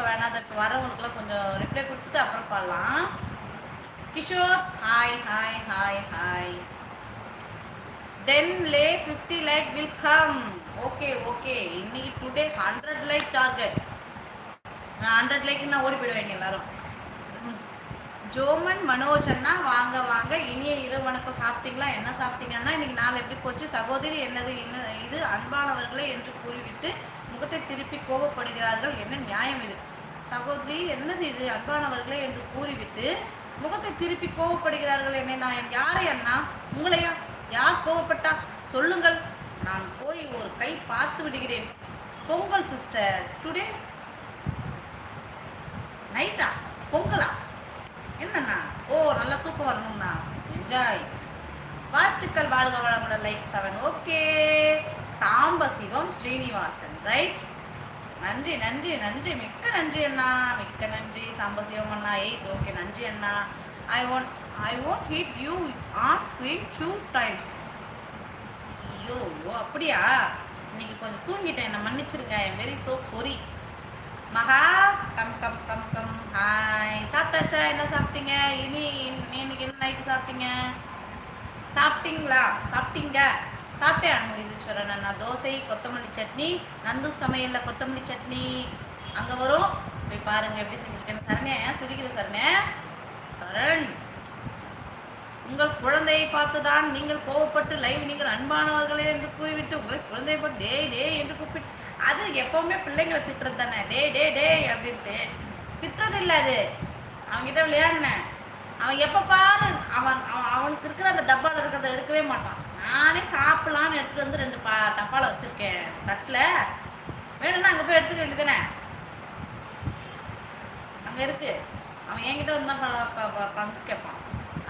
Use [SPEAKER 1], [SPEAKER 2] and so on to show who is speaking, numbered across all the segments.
[SPEAKER 1] இப்போ வேணாம் அதை வரவங்களுக்குலாம் கொஞ்சம் ரிப்ளை கொடுத்துட்டு அப்புறம் பாடலாம். Kishore hi hi hi hi then let fifty like will come okay okay இன்னைக்கு டுடே ஹண்ட்ரட் லைக் டார்கெட் நான் ஹண்ட்ரட் லைக் நான் ஓடி போயிடுவேன் எல்லாரும். ஜோமன் மனோஜ் அண்ணா வாங்க வாங்க. இனிய இரவு வணக்கம். சாப்பிட்டீங்களா? என்ன சாப்பிட்டீங்கன்னா இன்னைக்கு நாள் எப்படி போச்சு? சகோதரி என்னது என்ன இது? அன்பானவர்களே என்று கூறிவிட்டு முகத்தை திருப்பி கோபப்படுகிறார்கள் என்ன நியாயம் இது? சகோதரி என்னது இது? அன்பானவர்களே என்று கூறிவிட்டு முகத்தை திருப்பி கோபப்படுகிறார்கள் என்ன நான் யாரை அண்ணா? உங்களையா? யார் கோபப்பட்டா? சொல்லுங்கள். நான் போய் ஒரு கை பார்த்து விடுகிறேன். பொங்கல் சிஸ்டர். டுடே நைட்டா பொங்கலா? என்னண்ணா? ஓ நல்லா தூக்கம் வரணும்ண்ணா. என்ஜாய் வாழ்த்துக்கள் வாழ்க வளமுடன் like seven okay Samba Sivam Srinivasan right நன்றி நன்றி நன்றி. மிக்க நன்றி அண்ணா. மிக்க நன்றி. சாம்ப சிவம் அண்ணா எயித் ஓகே நன்றி அண்ணா. I want I want hit you on screen two times ஐயோ ஓ அப்படியா? இன்னைக்கு கொஞ்சம் தூங்கிட்டேன். என்னை மன்னிச்சிருங்க. I very so sorry Maha come come come come. Hi சாப்பிட்டாச்சா? என்ன சாப்பிட்டீங்க? இனி இன்னைக்கு என்ன நைட்டு சாப்பிட்டீங்க? சாப்பிட்டீங்களா? சாப்பிட்டீங்க. சாப்பிட்டேன் அன்மகிதீஸ்வரன் அண்ணா தோசை கொத்தமல்லி சட்னி நந்து சமையலில் கொத்தமல்லி சட்னி அங்கே வரும். போய் பாருங்க எப்படி செஞ்சுருக்கேன் சரணே ஏன் சிரிக்கிற சரணே சரண். உங்கள் குழந்தையை பார்த்துதான் நீங்கள் கோவப்பட்டு லைவ் நீங்கள் அன்பானவர்களே என்று கூறிவிட்டு உங்களை குழந்தையை பார்த்து டேய் டே என்று கூப்பிட்டு அது எப்பவுமே பிள்ளைங்களை திட்டுறது தானே? டே டே டேய் அப்படின்ட்டு. திட்டுறது இல்லை அது. அவன்கிட்ட விளையாடினேன். அவன் எப்போ பாரு அவன் அவன் அவனுக்கு இருக்கிற அந்த டப்பாவில் இருக்கிறத எடுக்கவே மாட்டான். நானே சாப்பிட்லான்னு எடுத்துட்டு வந்து ரெண்டு பா டப்பாவில் வச்சுருக்கேன். தட்டில். வேணும்னா அங்கே போய் எடுத்துக்க வேண்டியதானே அங்கே இருக்கு. அவன் என்கிட்ட வந்து தான் பங்கு கேட்பான்.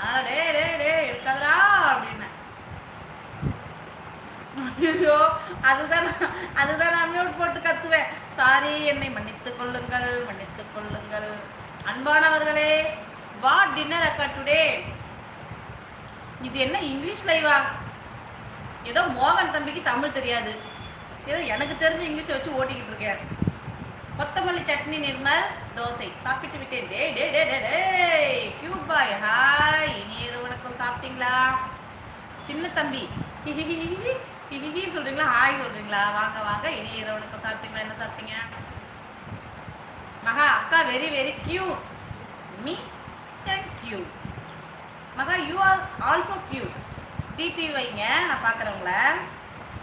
[SPEAKER 1] அதனால் டே டே டே எடுக்காதடா அப்படின்னு. ஐயோ அதுதான் அதுதான் நான் மியூட் போட்டு கத்துவேன். சாரி என்னை மன்னித்துக் கொள்ளுங்கள் மன்னித்துக் கொள்ளுங்கள். அன்பானவர்களே வாட் டின்னர் அக்கா டுடே இது என்ன இங்கிலீஷ் லைவா ஏதோ மோகன் தம்பிக்கு தமிழ் தெரியாது. ஏதோ எனக்கு தெரிஞ்ச இங்கிலீஷை வச்சு ஓட்டிக்கிட்டு இருக்கேன் கொத்தமல்லி சட்னி நிர்மல் தோசை. சாப்பிட்டு விட்டேன். டே டே டே டே டே கியூட் பாய் ஹாய் இனிய வணக்கம். சாப்பிட்டீங்களா? சின்ன தம்பி. ஹிஹிஹிஹி ஹிஹிஹி சொல்கிறீங்களா ஹாய் சொல்கிறீங்களா வாங்க வாங்க. இனிய வணக்கம். சாப்பிட்டீங்களா? என்ன சாப்பிட்டீங்க? மகா அக்கா very very cute me thank you Maha you are also cute DP வைங்க நான் பார்க்குறவங்கள.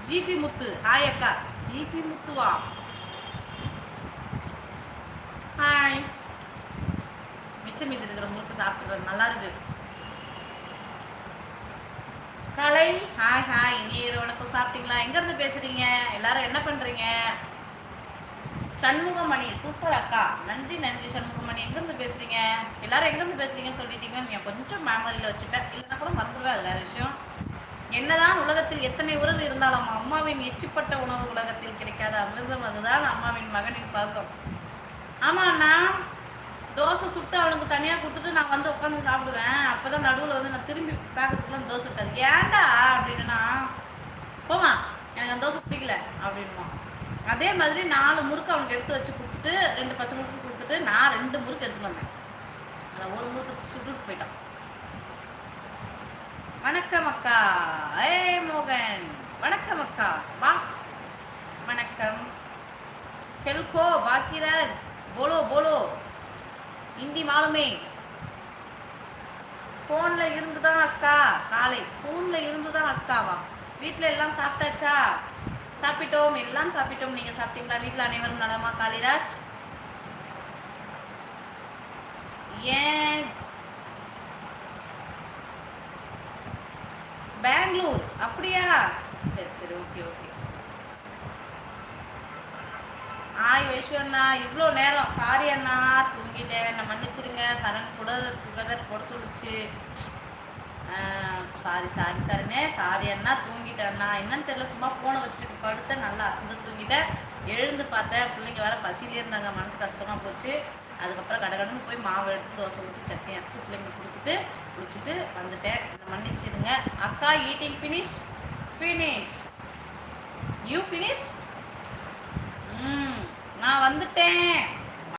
[SPEAKER 1] ஜிபி முத்து ஹாய் அக்கா ஜிபி முத்துவா? ஹாய் மிச்சம் மீது இருக்கிற முறுக்கு சாப்பிட்றது நல்லா இருக்கு. கலை ஹாய் ஹாய் இனிய வணக்கம். சாப்பிட்டீங்களா? எங்கேருந்து பேசுகிறீங்க எல்லாரும் என்ன பண்ணுறீங்க சண்முகமணி சூப்பர் அக்கா. நன்றி நன்றி சண்முகமணி. எங்கேருந்து பேசுறீங்க? எல்லாரும் எங்கேருந்து பேசுறீங்கன்னு சொல்லிட்டீங்கன்னு நீங்கள் கொஞ்சம் மெமரியில் வச்சுப்பேன். இல்லைன்னா கூட மறந்துடுவேன். அது வேற விஷயம். என்னதான் உலகத்தில் எத்தனை உறவு இருந்தாலும் அம்மாவின் எச்சிப்பட்ட உணவு உலகத்தில் கிடைக்காத அமிர்தம் அதுதான் அம்மாவின் மகனின் பாசம். ஆமா அண்ணா தோசை சுட்டு அவனுக்கு தனியாக கொடுத்துட்டு நான் வந்து உட்காந்து சாப்பிடுவேன். அப்போ தான் நடுவில் வந்து நான் திரும்பி பார்க்கறதுக்குள்ள தோசை இருக்காது. ஏன்டா அப்படின்னா போமா எனக்கு அந்த தோசை பிடிக்கல அப்படின்மா அதே மாதிரி நாலு முறுக்கு அவனுக்கு எடுத்து வச்சு கொடுத்துட்டு ரெண்டு பசங்களுக்கு கொடுத்துட்டு நான் ரெண்டு முறுக்கு எடுத்துகிட்டு வந்தேன். அதில் ஒரு முறுக்கு சுட்டுட்டு போயிட்டான். வணக்கம் அக்கா ஏ மோகன். வணக்கம் அக்கா வா. வணக்கம். கெல்கோ பாக்கியராஜ் போலோ போலோ. இந்தி மாலுமே. ஃபோனில் இருந்து தான் அக்கா. காலை. ஃபோனில் இருந்து தான் அக்காவா வீட்டில் எல்லாம் சாப்பிட்டாச்சா? சாப்பிட்டோம். எல்லாம் சாப்பிட்டோம். நீங்கள் சாப்பிட்டீங்களா? வீட்டில் அனைவரும் நலமா காளிராஜ்? ஏன் பெங்களூர் அப்படியா? சரி சரி ஓகே ஓகே. ஆய் வைஷு அண்ணா இவ்வளோ நேரம். சாரி அண்ணா தூங்கிட்டேன். நான் மன்னிச்சிடுங்க சரண் கூட புகதர் போட சொல்லிச்சு. சாரி சாரி சாரிண்ணே சாரி அண்ணா. தூங்கிட்டேன் அண்ணா. என்னன்னு தெரியல சும்மா ஃபோனை வச்சுட்டு படுத்தேன். நல்லா அசந்து தூங்கிட்டேன். எழுந்து பார்த்தேன். பிள்ளைங்க வேற பசியிலே இருந்தாங்க. மனசு கஷ்டமாக போச்சு. அதுக்கப்புறம் கடகடன்னு போய் மாவு எடுத்து தோசை ஊற்றி சட்னி அரைச்சி பிள்ளைங்களுக்கு கொடுத்துட்டு குளிச்சுட்டு வந்துட்டேன். என்னை மன்னிச்சிடுங்க. அக்கா eating finish finish you finish ம் நான் வந்துட்டேன்.